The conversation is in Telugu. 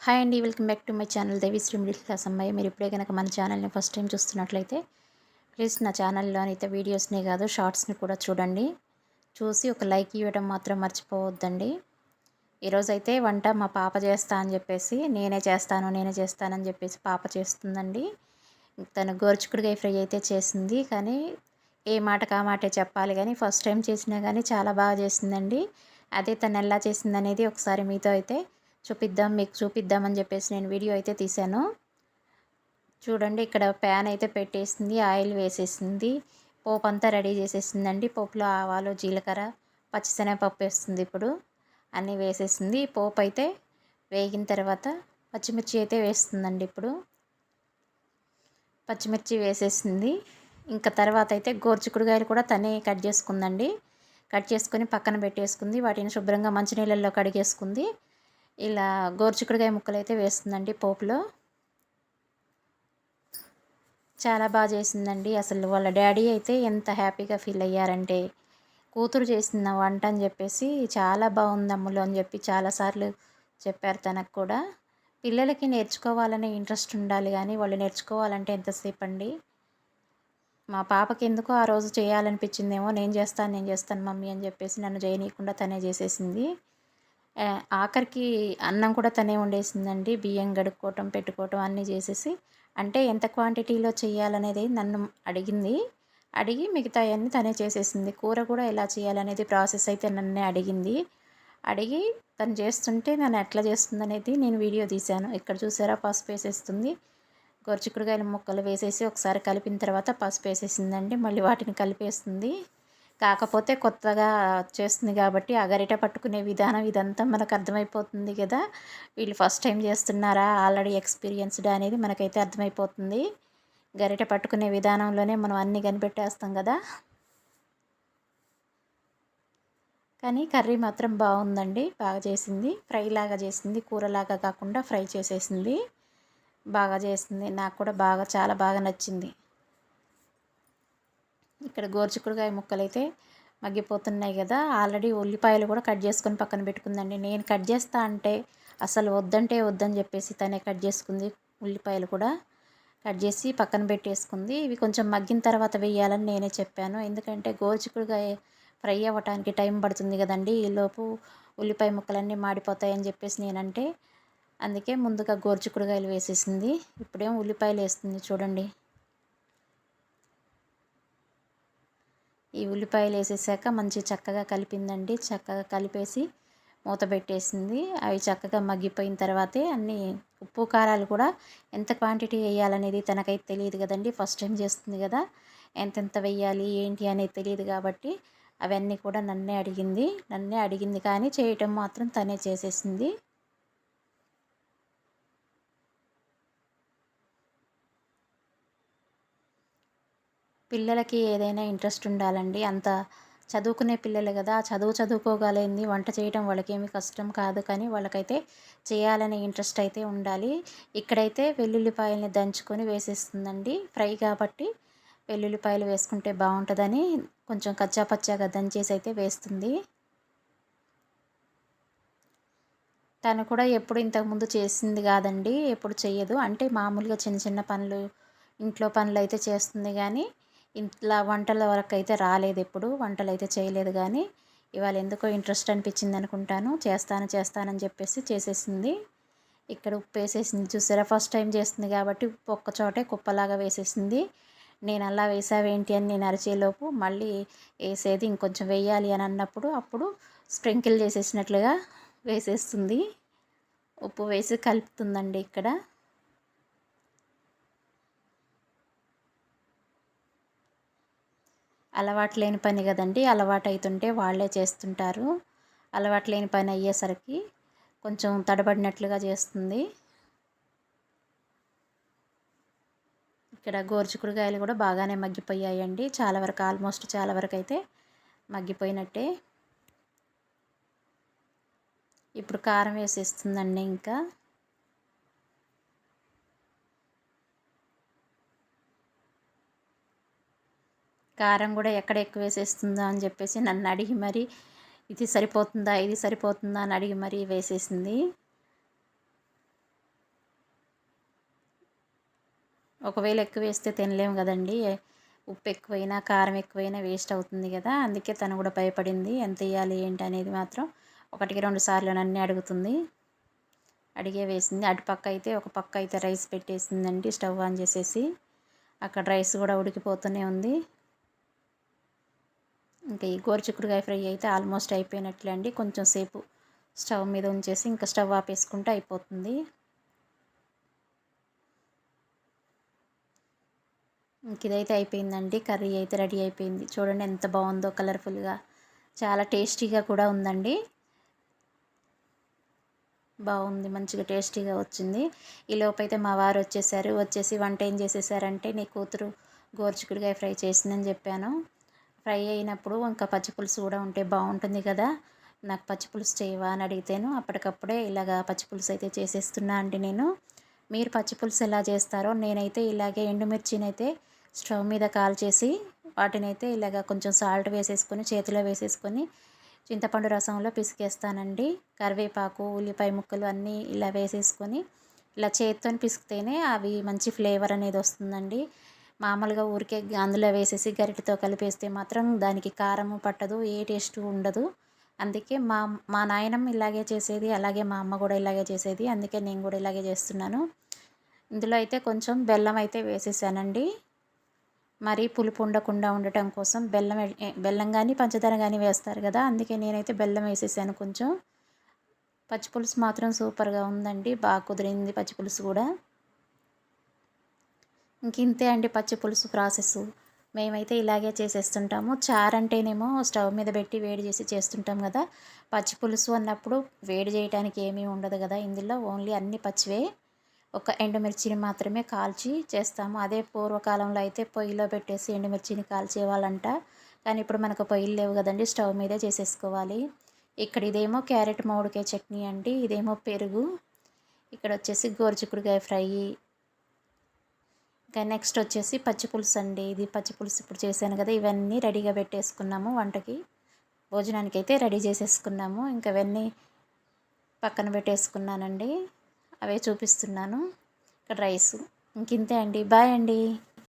హాయ్ అండి welcome back to my channel Devisri middle class అమ్మాయి మీరు ఇప్పుడే కనుక మన ఛానల్ని ఫస్ట్ టైం చూస్తున్నట్లయితే ప్లీజ్ నా ఛానల్లోని అయితే వీడియోస్నే కాదు షార్ట్స్ని కూడా చూడండి. చూసి ఒక లైక్ ఇవ్వడం మాత్రం మర్చిపోవద్దండి. ఈరోజైతే వంట మా పాప చేస్తా అని చెప్పేసి నేనే చేస్తాను నేనే చేస్తానని చెప్పేసి పాప చేస్తుందండి. తను గోరుచుకుడుగా ఫ్రై అయితే చేసింది కానీ ఏ మాట కా మాటే చెప్పాలి కానీ ఫస్ట్ టైం చేసినా కానీ చాలా బాగా చేసిందండి. అదే తను ఎలా చేసింది అనేది ఒకసారి మీతో అయితే చూపిద్దాం మీకు చూపిద్దామని చెప్పేసి నేను వీడియో అయితే తీశాను. చూడండి ఇక్కడ ప్యాన్ అయితే పెట్టేసింది ఆయిల్ వేసేసింది పోపు అంతా రెడీ చేసేసిందండి. పోపులో ఆవాలు జీలకర్ర పచ్చిశనగపప్పు వేస్తుంది ఇప్పుడు. అన్నీ వేసేసింది. పోపు అయితే వేగిన తర్వాత పచ్చిమిర్చి అయితే వేస్తుందండి ఇప్పుడు. పచ్చిమిర్చి వేసేసింది. ఇంకా తర్వాత అయితే గోర్చుకుడుగాయలు కూడా తనే కట్ చేసుకుందండి. కట్ చేసుకొని పక్కన పెట్టేసుకుంది. వాటిని శుభ్రంగా మంచినీళ్ళల్లో కడిగేసుకుంది. ఇలా గోరుచిక్కుడుకాయ ముక్కలు అయితే వేస్తుందండి పోపులో. చాలా బాగా చేసిందండి. అసలు వాళ్ళ డాడీ అయితే ఎంత హ్యాపీగా ఫీల్ అయ్యారంటే కూతురు చేసిన వంట అని చెప్పేసి చాలా బాగుంది అమ్ములు అని చెప్పి చాలాసార్లు చెప్పారు తనకు కూడా. పిల్లలకి నేర్చుకోవాలనే ఇంట్రెస్ట్ ఉండాలి కానీ వాళ్ళు నేర్చుకోవాలంటే ఎంతసేపు అండి? మా పాపకి ఎందుకో ఆ రోజు చేయాలనిపించిందేమో నేను చేస్తాను నేను చేస్తాను మమ్మీ అని చెప్పేసి నన్ను చేయనీయకుండా తనే చేసేసింది. ఆఖరికి అన్నం కూడా తనే వండేసిందండి. బియ్యం గడుక్కోవటం పెట్టుకోవటం అన్నీ చేసేసి. అంటే ఎంత క్వాంటిటీలో చేయాలనేది నన్ను అడిగింది. అడిగి మిగతా అన్నీ తనే చేసేసింది. కూర కూడా ఎలా చేయాలనేది ప్రాసెస్ అయితే నన్నే అడిగింది. అడిగి తను చేస్తుంటే నన్ను ఎట్లా చేస్తుందనేది నేను వీడియో తీశాను. ఇక్కడ చూసారా? పసుపు వేసేస్తుంది. గొరచిక్కుడుకాయల ముక్కలు వేసేసి ఒకసారి కలిపిన తర్వాత పసుపు వేసేసిందండి. మళ్ళీ వాటిని కలిపేస్తుంది. కాకపోతే కొత్తగా వచ్చేస్తుంది కాబట్టి ఆ గరిట పట్టుకునే విధానం ఇదంతా మనకు అర్థమైపోతుంది కదా. వీళ్ళు ఫస్ట్ టైం చేస్తున్నారా? ఆల్రెడీ ఎక్స్పీరియన్స్డ్ అనేది మనకైతే అర్థమైపోతుంది. గరిట పట్టుకునే విధానంలోనే మనం అన్నీ కనిపెట్టేస్తాం కదా. కానీ కర్రీ మాత్రం బాగుందండి. బాగా చేసింది. ఫ్రై లాగా చేసింది. కూరలాగా కాకుండా ఫ్రై చేసేసింది. బాగా చేసింది. నాకు కూడా బాగా చాలా బాగా నచ్చింది. ఇక్కడ గోరుచిక్కుడుకాయ ముక్కలు అయితే మగ్గిపోతున్నాయి కదా. ఆల్రెడీ ఉల్లిపాయలు కూడా కట్ చేసుకొని పక్కన పెట్టుకుందండి. నేను కట్ చేస్తా అంటే అసలు వద్దంటే వద్దని చెప్పేసి తనే కట్ చేసుకుంది. ఉల్లిపాయలు కూడా కట్ చేసి పక్కన పెట్టేసుకుంది. ఇవి కొంచెం మగ్గిన తర్వాత వేయాలని నేనే చెప్పాను. ఎందుకంటే గోరుచిక్కుడుకాయ ఫ్రై అవ్వటానికి టైం పడుతుంది కదండి. ఈలోపు ఉల్లిపాయ ముక్కలన్నీ మాడిపోతాయని చెప్పేసి నేనంటే అందుకే ముందుగా గోరుచిక్కుడుకాయలు వేసేసింది. ఇప్పుడేం ఉల్లిపాయలు వేస్తుంది చూడండి. ఈ ఉల్లిపాయలు వేసేసాక మంచి చక్కగా కలిపిందండి. చక్కగా కలిపేసి మూత పెట్టేసింది. అవి చక్కగా మగ్గిపోయిన తర్వాతే అన్ని ఉప్పు కారాలు కూడా ఎంత క్వాంటిటీ వేయాలనేది తనకైతే తెలియదు కదండి. ఫస్ట్ టైం చేస్తుంది కదా. ఎంతెంత వేయాలి ఏంటి అనేది తెలియదు కాబట్టి అవన్నీ కూడా నన్నే అడిగింది. నన్నే అడిగింది కానీ చేయటం మాత్రం తనే చేసేసింది. పిల్లలకి ఏదైనా ఇంట్రెస్ట్ ఉండాలండి. అంత చదువుకునే పిల్లలు కదా చదువు చదువుకోగలిగింది వంట చేయడం వాళ్ళకేమి కష్టం కాదు. కానీ వాళ్ళకైతే చేయాలనే ఇంట్రెస్ట్ అయితే ఉండాలి. ఇక్కడైతే వెల్లుల్లిపాయలని దంచుకొని వేసేస్తుందండి. ఫ్రై కాబట్టి వెల్లుల్లిపాయలు వేసుకుంటే బాగుంటుందని కొంచెం కచ్చా పచ్చాగా దంచేసి అయితే వేస్తుంది. తను కూడా ఎప్పుడు ఇంతకుముందు చేసింది కాదండి ఎప్పుడు చేయదు అంటే మామూలుగా చిన్న చిన్న పనులు ఇంట్లో పనులు అయితే చేస్తుంది. కానీ ఇట్లా వంటల వరకు అయితే రాలేదు ఎప్పుడు వంటలు అయితే చేయలేదు కానీ ఇవాళ ఎందుకో ఇంట్రెస్ట్ అనిపించింది అనుకుంటాను చేస్తాను చేస్తానని చెప్పేసి చేసేసింది. ఇక్కడ ఉప్పు వేసేసింది చూసారా ఫస్ట్ టైం చేస్తుంది కాబట్టి ఉప్పు ఒక్క చోటే కుప్పలాగా వేసేసింది. నేను అలా వేసావేంటి అని నేను అరిచేలోపు మళ్ళీ వేసేది ఇంకొంచెం వేయాలి అని అన్నప్పుడు అప్పుడు స్ప్రింకిల్ చేసేసినట్లుగా వేసేస్తుంది. ఉప్పు వేసి కలుపుతుందండి ఇక్కడ. అలవాటు లేని పని కదండి అలవాటు అవుతుంటే వాళ్ళే చేస్తుంటారు. అలవాటు లేని పని అయ్యేసరికి కొంచెం తడబడినట్లుగా చేస్తుంది. ఇక్కడ గోరుచిక్కుడుకాయలు కూడా బాగానే మగ్గిపోయాయండి. చాలా వరకు ఆల్మోస్ట్ చాలా వరకు అయితే మగ్గిపోయినట్టే. ఇప్పుడు కారం వేసేస్తుందండి ఇంకా. కారం కూడా ఎక్కడ ఎక్కువ వేసేస్తుందా అని చెప్పేసి నన్ను అడిగి మరి ఇది సరిపోతుందా? ఇది సరిపోతుందా? అని అడిగి మరీ వేసేసింది. ఒకవేళ ఎక్కువ వేస్తే తినలేము కదండి. ఉప్పు ఎక్కువైనా కారం ఎక్కువైనా వేస్ట్ అవుతుంది కదా. అందుకే తను కూడా భయపడింది. ఎంత వేయాలి ఏంటి అనేది మాత్రం ఒకటికి రెండు సార్లు నన్ను అడుగుతుంది. అడిగే వేసింది. అటు పక్క అయితే ఒక పక్క అయితే రైస్ పెట్టేసిందండి స్టవ్ ఆన్ చేసేసి. అక్కడ రైస్ కూడా ఉడికిపోతూనే ఉంది. ఇంకా ఈ గోరు చిక్కుడుకాయ ఫ్రై అయితే ఆల్మోస్ట్ అయిపోయినట్లే అండి కొంచెం సేపు స్టవ్ మీద ఉంచేసి ఇంకా స్టవ్ ఆపేసుకుంటే అయిపోతుంది. ఇంక ఇదైతే అయిపోయిందండి. కర్రీ అయితే రెడీ అయిపోయింది. చూడండి ఎంత బాగుందో కలర్ఫుల్గా. చాలా టేస్టీగా కూడా ఉందండి. బాగుంది. మంచిగా టేస్టీగా వచ్చింది. ఈ లోపైతే మా వారు వచ్చేసారు. వచ్చేసి వంట ఏం చేసేసారంటే నీ కూతురు గోరుచిక్కుడుకాయ ఫ్రై చేసిందని చెప్పాను. ఫ్రై అయినప్పుడు ఇంకా పచ్చిపులుసు కూడా ఉంటే బాగుంటుంది కదా. నాకు పచ్చిపులుసు చేయవా అని అడిగితేను అప్పటికప్పుడే ఇలాగా పచ్చిపులుసు అయితే చేసేస్తున్నా అండి నేను. మీరు పచ్చిపులుసు ఎలా చేస్తారో నేనైతే ఇలాగే ఎండుమిర్చినైతే స్టవ్ మీద కాల్చేసి వాటినైతే ఇలాగ కొంచెం సాల్ట్ వేసేసుకొని చేతిలో వేసేసుకొని చింతపండు రసంలో పిసికేస్తానండి. కరివేపాకు ఉల్లిపాయ ముక్కలు అన్నీ ఇలా వేసేసుకొని ఇలా చేతితో పిసికితేనే అవి మంచి ఫ్లేవర్ అనేది వస్తుందండి. మామూలుగా ఊరికే అందులో వేసేసి గరిటెతో కలిపేస్తే మాత్రం దానికి కారము పట్టదు ఏ టేస్ట్ ఉండదు. అందుకే మా మా నాయనమ్మ ఇలాగే చేసేది అలాగే మా అమ్మ కూడా ఇలాగే చేసేది అందుకే నేను కూడా ఇలాగే చేస్తున్నాను. ఇందులో అయితే కొంచెం బెల్లం అయితే వేసేసానండి. మరి పులుపు ఉండకుండా ఉండటం కోసం బెల్లం బెల్లం కానీ పంచదార కానీ వేస్తారు కదా అందుకే నేనైతే బెల్లం వేసేసాను కొంచెం. పచ్చిపులుసు మాత్రం సూపర్గా ఉందండి బాగా కుదిరింది పచ్చిపులుసు కూడా. ఇంతే అండి పచ్చి పులుసు ప్రాసెస్. మేమైతే ఇలాగే చేసేస్తుంటాము. చారు అంటేనేమో స్టవ్ మీద పెట్టి వేడి చేసి చేస్తుంటాం కదా. పచ్చి పులుసు అన్నప్పుడు వేడి చేయడానికి ఏమీ ఉండదు కదా. ఇందులో ఓన్లీ అన్ని పచ్చివే ఒక ఎండుమిర్చిని మాత్రమే కాల్చి చేస్తాము. అదే పూర్వకాలంలో అయితే పొయ్యిలో పెట్టేసి ఎండుమిర్చిని కాల్చేవాళ్ళంట. కానీ ఇప్పుడు మనకు పొయ్యిలు లేవు కదండి స్టవ్ మీదే చేసేసుకోవాలి. ఇక్కడ ఇదేమో క్యారెట్ మామిడికాయ చట్నీ అండి ఇదేమో పెరుగు. ఇక్కడ వచ్చేసి గోరుచిక్కుడుకాయ ఫ్రై ఇంకా నెక్స్ట్ వచ్చేసి పచ్చి పులుసు అండి. ఇది పచ్చి పులుసు ఇప్పుడు చేశాను కదా ఇవన్నీ రెడీగా పెట్టేసుకున్నాము వంటకి. భోజనానికి అయితే రెడీ చేసేసుకున్నాము. ఇంకా ఇవన్నీ పక్కన పెట్టేసుకున్నానండి. అవే చూపిస్తున్నాను. ఇక్కడ రైస్. ఇంకింతే అండి. బాయ్ అండి.